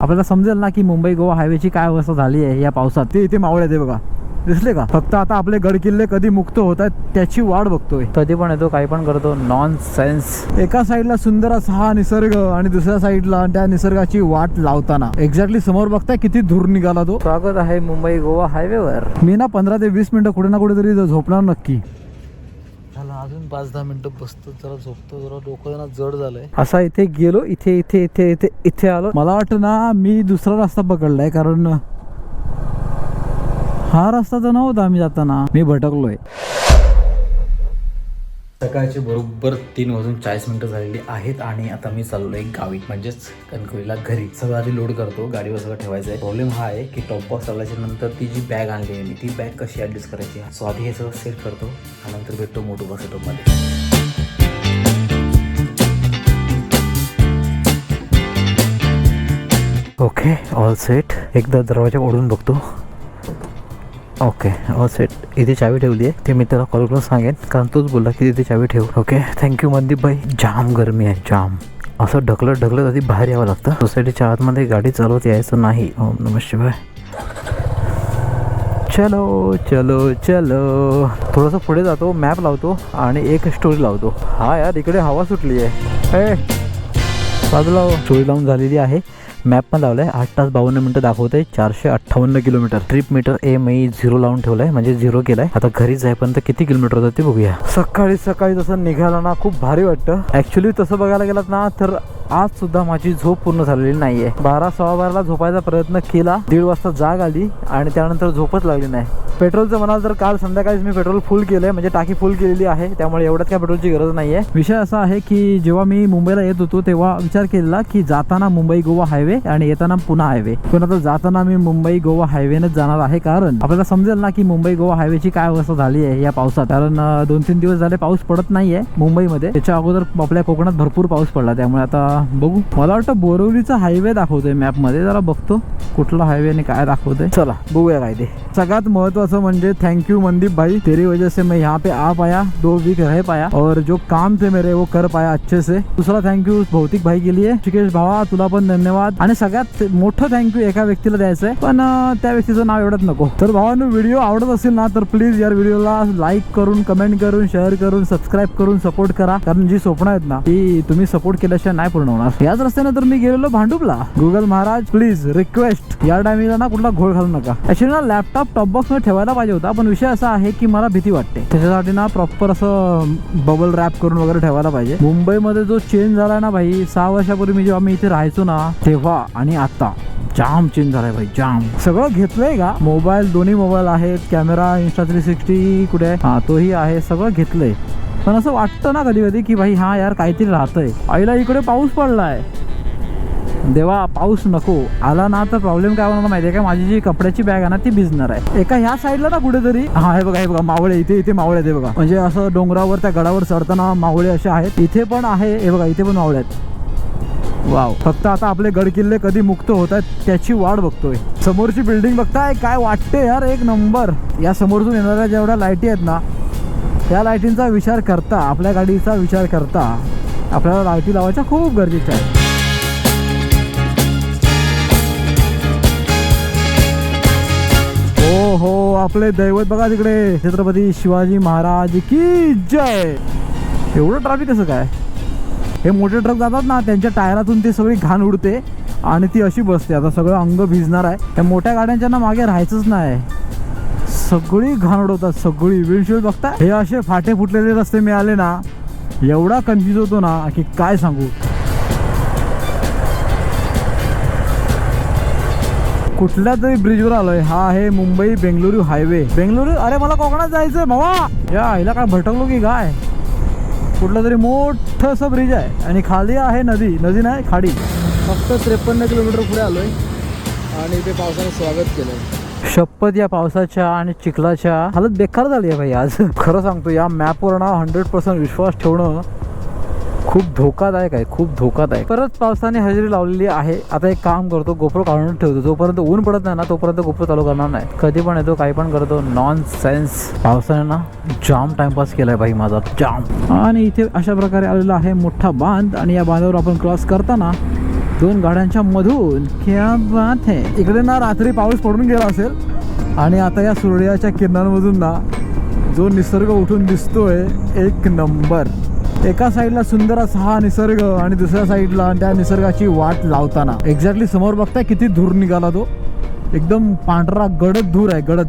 आपल्याला समजेल ना की मुंबई गोवा हायवेची काय अवस्था झाली आहे या पावसात. ते इथे मावळे ते बघा. दिसले का? फक्त आता आपले गड किल्ले कधी मुक्त होत आहेत त्याची वाट बघतोय. कधी पण येतो काही पण करतो. नॉन सेन्स एका साईडला सुंदर असा हा निसर्ग आणि दुसऱ्या साईडला त्या निसर्गाची वाट लावताना. एक्झॅक्टली समोर बघताय किती धूर निघाला तो. स्वागत आहे मुंबई गोवा हायवेवर. मी ना पंधरा ते वीस मिनिटं कुठे ना कुठेतरी झोपणार नक्की. पाच दहा मिनिटं बसतो जरा झोपतो जरा डोकं जरा जड झालंय. असा इथे गेलो इथे इथे इथे इथे इथे आलो. मला वाटतं ना मी दुसरा रस्ता पकडलाय कारण हा रस्ता तर नव्हता आम्ही जाताना. मी भटकलोय. सकाळचे बरोबर तीन वाजून चाळीस मिनिटं झालेली आहेत आणि आता मी चाललोय गावी. म्हणजेच कणकवलीला घरी. सगळं आधी लोड करतो. गाडीवर सगळं ठेवायचं आहे प्रॉब्लेम हा आहे की टॉप बॉक्स लावल्याच्या नंतर ती जी बॅग आणली आहे मी ती बॅग कशी ऍडजस्ट करायची? सो आधी हे सगळं सेट करतो आणि नंतर भेटतो मोठो बसमध्ये. ओके ऑल सेट एकदा दरवाजा ओढून बघतो. ओके ऑल सेट इथे चावी ठेवली आहे. ते मी त्याला कॉल करून सांगेन. कारण तोच बोलला की तिथे चावी ठेव. ओके थँक्यू मनदीप भाई जाम गरमी आहे जाम. असं ढकलत ढकलत आधी बाहेर यावं लागतं. सोसायटीच्या आतमध्ये गाडी चालवत यायचं नाही. ओम नम शिवाय. चलो चलो चलो. थोडंसं पुढे जातो मॅप लावतो आणि एक स्टोरी लावतो. हा यार इकडे हवा सुटली आहे बाजूला हो. स्टोरी लावून झालेली आहे. मॅप पण आहे आठ तास बावन्न मिनिटं दाखवतंय. चारशे अठ्ठावन्न किलोमीटर. ट्रिप मीटर ए मी झिरो लावून ठेवलंय. म्हणजे झिरो केलाय. आता घरी जायपर्यंत किती किलोमीटर होतं ते बघूया. सकाळी सकाळी जसं निघालं ना खूप भारी वाटतं. ऍक्च्युली तसं बघायला गेलात ना तर आज सुद्धा माझी झोप पूर्ण झालेली नाहीये. बारा सव्वा बाराला झोपायचा प्रयत्न केला. दीड वाजता जाग आली आणि त्यानंतर झोपच लागली नाही. पेट्रोलचं म्हणाल तर काल संध्याकाळीच मी पेट्रोल फुल केलंय म्हणजे टाकी फुल केलेली आहे त्यामुळे एवढ्याच काय पेट्रोलची गरज नाहीये. विषय असा आहे की जेव्हा मी मुंबईला येत होतो तेव्हा विचार केलेला की जाताना मुंबई गोवा हायवे आणि येताना पुन्हा हायवे. पण आता जाताना मी मुंबई गोवा हायवेनच जाणार आहे कारण आपल्याला समजेल ना की मुंबई गोवा हायवेची काय अवस्था झाली आहे या पावसात. कारण दोन तीन दिवस झाले पाऊस पडत नाहीये मुंबईमध्ये. त्याच्या अगोदर आपल्या कोकणात भरपूर पाऊस पडला त्यामुळे आता बघू. मला वाटतं बोरिवलीचा हायवे दाखवतोय मॅपमध्ये जरा बघतो कुठला हायवे आणि काय दाखवतोय. चला बघूया काय ते सगळ्यात महत्वाचं म्हणजे थँक्यू मनदीप भाई. तेरी वजह से मैं यहाँ पे आ पाया दो वीक रह पाया और जो काम थे मेरे वो कर पाया अच्छे से। दुसरा थँक्यू भौतिक भाई के लिए। शिकेश भावा तुला पण धन्यवाद। आणि सगळ्यात मोठं थँक्यू एका व्यक्तीला द्यायचंय पण त्या व्यक्तीचं नाव एवढंच नको. तर भावानं व्हिडिओ आवडत असेल ना तर प्लीज या व्हिडिओला लाईक करून कमेंट करून शेअर करून सबस्क्राईब करून सपोर्ट करा. कारण जी स्वप्न आहेत ना ती तुम्ही सपोर्ट केल्याशिवाय नाही पूर्ण होणार. याच रस्त्याने तर मी गेलेलो भांडुपला. गुगल महाराज प्लीज रिक्वेस्ट या टायमिंगला ना कुठला घोळ घालू नका. ऍक्च्युली ना लॅपटॉप टॉप बॉक्समध्ये ठेवायला पाहिजे होता पण विषय असा आहे की मला भीती वाटते. त्याच्यासाठी ना प्रॉपर असं बबल रॅप करून वगैरे ठेवायला पाहिजे. मुंबईमध्ये जो चेंज झालाय ना भाई सहा वर्षापूर्वी जेव्हा मी इथे राहायचो ना तेव्हा आणि आता जाम चेंज झालाय भाई जाम सगळं घेतलंय का? मोबाईल दोन्ही मोबाईल आहेत कॅमेरा इन्स्टा थ्री सिक्स्टी कुठे? आहे? हा तोही आहे सगळं घेतलंय. पण असं वाटतं ना कधी कधी की भाई हा यार काहीतरी राहतंय. आईला इकडे पाऊस पडलाय. देवा पाऊस नको. आला ना तर प्रॉब्लेम काय होणार माहितीये का? माझी जी कपड्याची बॅग आहे ना ती भिजणार आहे. एका ह्या साईडला ना कुठेतरी हा हे बघा हे बघा मावळे इथे इथे मावळे आहेत बघा. म्हणजे असं डोंगरावर त्या गडावर चढताना मावळे असे आहेत. इथे पण आहे हे बघा इथे पण मावळे आहेत. वाव. फक्त आता आपले गड किल्ले कधी मुक्त होत आहेत त्याची वाट बघतोय. समोरची बिल्डिंग बघताय काय वाटते यार एक नंबर या समोरतून येणाऱ्या जेवढ्या लाईटी आहेत ना त्या लाईटींचा विचार करता आपल्या गाडीचा विचार करता आपल्याला लाईटी लावायच्या खूप गरजेच्या आहे आपले दैवत बघा तिकडे. छत्रपती शिवाजी महाराज की जय. एवढं ट्रॅफिक कसं काय? हे मोठे ट्रक जातात ना त्यांच्या टायरातून ते सगळी घाण उडते आणि ती अशी बसते. आता सगळं अंग भिजणार आहे. त्या मोठ्या गाड्यांच्या ना मागे राहायचंच नाही. सगळी घाण उडवतात सगळी विंडशील्ड बघता हे असे फाटे फुटलेले रस्ते मिळाले ना एवढा कन्फ्यूज होतो ना की काय सांगू? कुठल्या तरी ब्रिजवर आलोय. हा आहे मुंबई बेंगलुरू हायवे बेंगलुरू अरे मला कोकणात जायचंय भावा या आईला काय भटकलो की काय? कुठलं तरी मोठंसं ब्रिज आहे. आणि खाली आहे नदी. नदी नाही खाडी. फक्त त्रेपन्न किलोमीटर पुढे आलोय. आणि इथे पावसाने स्वागत केलंय. शपथ या पावसाच्या आणि चिखलाच्या. हालत बेकार झाली आहे भाई आज. खरं सांगतो या मॅपवर ना हंड्रेड पर्सेंट विश्वास ठेवणं खूप धोकादायक आहे खूप धोकादायक. परत पावसाने हजेरी लावलेली आहे. आता एक काम करतो गोप्रो काढून ठेवतो. जोपर्यंत ऊन पडत नाही ना तोपर्यंत गोप्रो चालू करणार नाही. कधी पण येतो काही पण करतो नॉन सेन्स पावसाने ना जाम टाइमपास केलाय भाई माझा जाम आणि इथे अशा प्रकारे आलेला आहे मोठा बांध. आणि या बांधावर आपण क्रॉस करताना दोन गाड्यांच्या मधून क्या बात है. इकडे ना रात्री पाऊस पडून गेला असेल. आणि आता या सूर्याच्या किरणांमधून ना जो निसर्ग उठून दिसतोय एक नंबर. एका साईडला सुंदर असा हा निसर्ग आणि दुसऱ्या साईडला त्या निसर्गाची वाट लावताना. एक्झॅक्टली समोर बघताय किती धूर निघाला तो. एकदम पांढरा गडद धूर आहे गडद.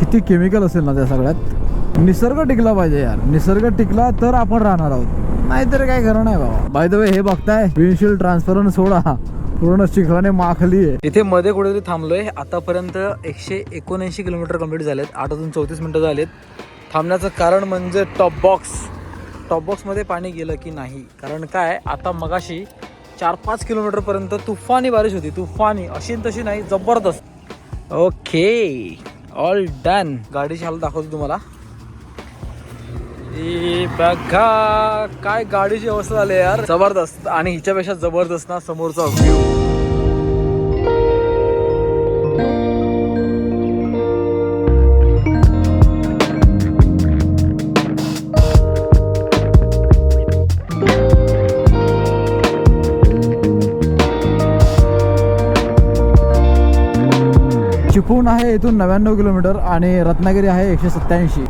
किती केमिकल असेल ना त्या सगळ्यात. निसर्ग टिकला पाहिजे यार. निसर्ग टिकला तर आपण राहणार आहोत. नाहीतर काय खरं नाही बाबा. बाय द वे हे बघताय विनशील ट्रान्सफरन सोडा. पूर्ण चिखलाने माखली आहे. इथे मध्ये कुठेतरी थांबलोय. आतापर्यंत एकशे एकोणऐंशी किलोमीटर कंप्लीट झालेत. आठ वाजून चौतीस मिनिटं झालेत. थांबण्याचं कारण म्हणजे टॉप बॉक्स टॉप बॉक्समध्ये पाणी गेलं की नाही? कारण काय? आता मगाशी चार पाच किलोमीटरपर्यंत तुफानी बारिश होती. तुफानी. अशी तशी नाही. जबरदस्त. ओके. ऑल डन गाडीची हालत दाखवतो तुम्हाला. ए बघा. काय गाडीची अवस्था झाली यार. जबरदस्त. आणि हिच्यापेक्षा जबरदस्त ना समोरचा व्ह्यू आहे इथून नव्याण्णव किलोमीटर आणि रत्नागिरी आहे एकशे सत्याऐंशी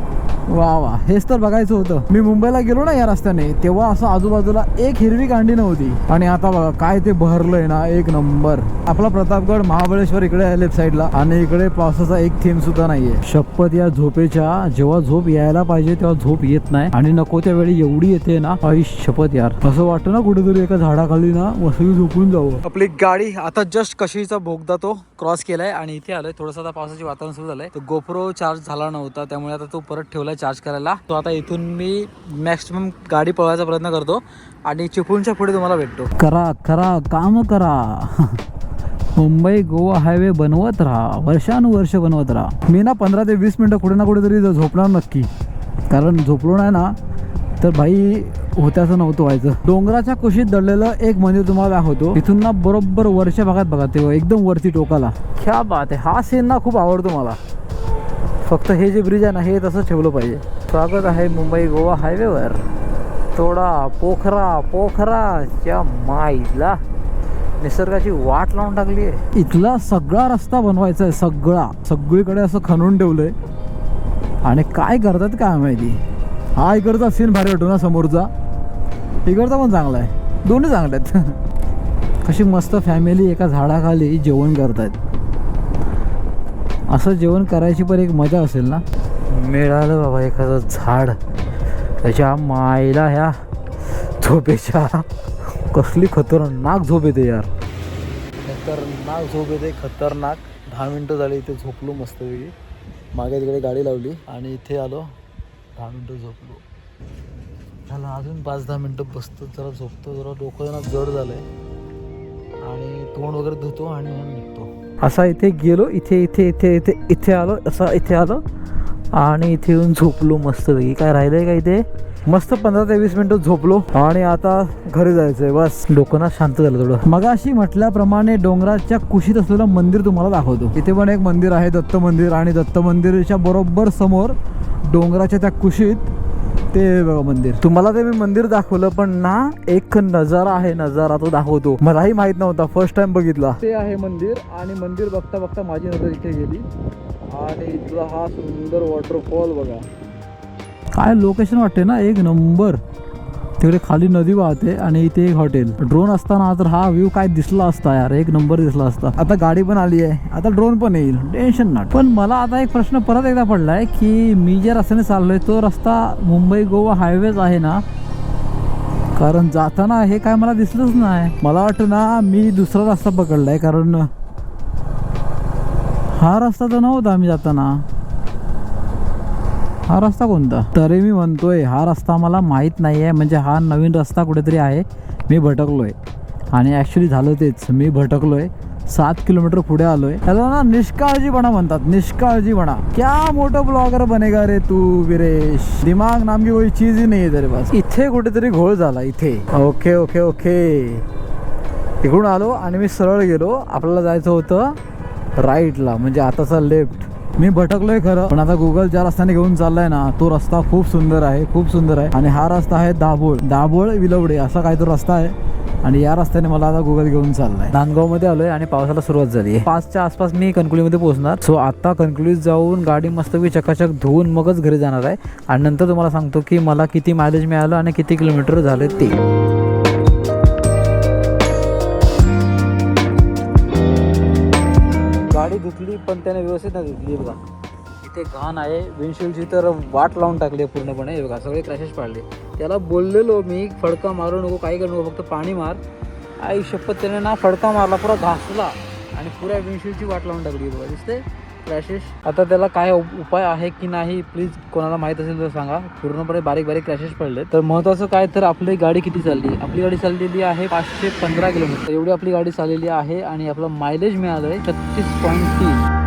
वा वा. हेच तर बघायचं होतं. मी मुंबईला गेलो ना या रस्त्याने तेव्हा असं आजूबाजूला एक हिरवी कांडी नव्हती. आणि आता बघा काय ते बहरलंय ना एक नंबर. आपला प्रतापगड महाबळेश्वर इकडे आहे लेफ्ट साईडला. आणि इकडे पावसाचा एक थेंब सुद्धा नाहीये. शपथ या झोपेच्या जेव्हा झोप यायला पाहिजे तेव्हा झोप येत नाही. आणि नको त्या वेळी एवढी येते ना आई शपथ यार. असं वाटतं ना कुठेतरी एका झाडाखाली ना वसई झोपून जाऊ आपली गाडी आता जस्ट कशीचा भोगदा तो क्रॉस केलाय. आणि इथे आलोय. थोडंसं आता पावसाचे वातावरण सुरू झालंय. तो गोप्रो चार्ज झाला नव्हता. त्यामुळे आता तो परत ठेवलाय चार्ज करायला. तो आता इथून मी मॅक्सिमम गाडी पळवायचा प्रयत्न करतो आणि चिपळूणच्या पुढे तुम्हाला भेटतो. करा करा काम करा. मुंबई गोवा हायवे बनवत राहा. वर्षानुवर्ष बनवत राहा. मी ना पंधरा ते वीस मिनटं कुठे ना कुठेतरी झोपणार नक्की. कारण झोपलो नाही ना तर भाई होत्याचं नव्हतं व्हायचं. डोंगराच्या कुशीत दडलेलं एक मंदिर तुम्हाला दाखवतो. इथून ना बरोबर वरच्या भागात बघा ते एकदम वरती टोकाला. ख्या बात आहे. हा सीन ना खूप आवडतो मला. फक्त हे जे ब्रिज आहे ना हे तसं ठेवलं पाहिजे. स्वागत आहे मुंबई गोवा हायवेवर थोडा पोखरा पोखराच्या माईला निसर्गाची वाट लावून टाकली आहे इथला सगळा रस्ता बनवायचा आहे सगळा. सगळीकडे असं खणून ठेवलंय. आणि काय करतात काय माहिती? हा इकडचा सीन भारी वाटतो ना समोरचा. इकडचा पण चांगला आहे. दोन्ही चांगले आहेत. कशी मस्त फॅमिली एका झाडाखाली जेवण करतायत. असं जेवण करायची पण एक मजा असेल ना? मिळालं बाबा एखादं झाड. त्याच्या मायला ह्या झोपेच्या. कसली खतरनाक झोप येते यार. खतरनाक झोप येते खतरनाक. दहा मिनटं झाली इथे झोपलो मस्तपैकी मागे तिकडे गाडी लावली आणि इथे आलो दहा मिनटं झोपलो. झालं अजून पाच दहा मिनटं बसतो जरा झोपतो जरा डोकं जरा जड झालंय. आणि तोंड वगैरे धुतो आणि मग निघतो. असा इथे गेलो इथे इथे इथे इथे इथे आलो असा इथे आलो आणि इथे येऊन झोपलो मस्तपैकी. काय राहिलंय का इथे? मस्त पंधरा ते वीस मिनिटं झोपलो आणि आता घरी जायचंय बस. डोकं शांत झालं थोडं. मग अशी म्हटल्याप्रमाणे डोंगराच्या कुशीत असलेलं मंदिर तुम्हाला दाखवतो. इथे पण एक मंदिर आहे दत्त मंदिर आणि दत्त मंदिराच्या बरोबर समोर डोंगराच्या त्या कुशीत ते बघा मंदिर. तुम्हाला ते मी मंदिर दाखवलं पण ना एक नजारा आहे नजारा तो दाखवतो. मलाही माहीत नव्हता फर्स्ट टाइम बघितला. ते आहे मंदिर आणि मंदिर बघता बघता माझी नजर इथे गेली. आणि इथला हा सुंदर वॉटरफॉल बघा. काय लोकेशन वाटते ना एक नंबर तिकडे खाली नदी वाहते आणि इथे एक हॉटेल. ड्रोन असताना तर हा व्ह्यू काय दिसला असता यार? एक नंबर दिसला असता. आता गाडी पण आली आहे. आता ड्रोन पण येईल. टेन्शन ना पण मला आता एक प्रश्न परत एकदा पडलाय की मी ज्या रस्त्याने चाललोय तो रस्ता मुंबई गोवा हायवेच आहे ना? कारण जाताना हे काय मला दिसलंच नाही. मला वाटतं ना मी दुसरा रस्ता पकडलाय कारण हा रस्ता तर नव्हता मी जाताना. हा रस्ता कोणता? तरी मी म्हणतोय हा रस्ता मला माहीत नाही आहे म्हणजे हा नवीन रस्ता कुठेतरी आहे. मी भटकलोय. आणि ॲक्च्युली झालं तेच. मी भटकलोय. सात किलोमीटर पुढे आलोय. त्याला ना निष्काळजीपणा म्हणतात. निष्काळजीपणा. क्या मोठं ब्लॉगर बनेगा रे तू विरेश? दिमाग नामगी कोई चीज ही नाही तरी पास इथे कुठेतरी घोळ झाला इथे. Okay okay okay. इकडून आलो आणि मी सरळ गेलो. आपल्याला जायचं होतं राईटला म्हणजे आताचा लेफ्ट मी भटकलोय खरं पण आता गुगल ज्या रस्त्याने घेऊन चाललाय ना तो रस्ता खूप सुंदर आहे खूप सुंदर आहे. आणि हा रस्ता आहे दाभोळ. दाभोळ विलवडे असा काही तो रस्ता आहे. आणि या रस्त्याने मला आता गुगल घेऊन चाललाय. नांदगावमध्ये आलोय आणि पावसाला सुरुवात झाली आहे. पाचच्या आसपास मी कणकुलीमध्ये पोहोचणार. सो आता कणकुलीत जाऊन गाडी मस्तपैकी चकाचक धुवून मगच घरी जाणार आहे. आणि नंतर तुम्हाला सांगतो की मला किती मायलेज मिळालं आणि किती किलोमीटर झाले ते. धुतली पण त्याने व्यवस्थित नाही धुतली बघा. इथे घाण आहे विंडशील्डची तर वाट लावून टाकली आहे पूर्णपणे. बघा सगळे क्रॅशेस पाडले. त्याला बोललेलो मी फडका मारू नको काही करू नको फक्त पाणी मार. आई शपथ त्याने ना फडका मारला पुरा घासला. आणि पुऱ्या विंडशील्डची वाट लावून टाकली बघा दिसते क्रॅशेस आता त्याला काय उपाय आहे की नाही प्लीज कोणाला माहीत असेल तर सांगा. पूर्णपणे बारीक बारीक क्रॅशेस पडले तर महत्त्वाचं काय तर आपली गाडी किती चालली? आपली गाडी चाललेली आहे पाचशे पंधरा किलोमीटर. एवढी आपली गाडी चाललेली आहे आणि आपलं मायलेज मिळालं आहे छत्तीस पॉईंट तीन.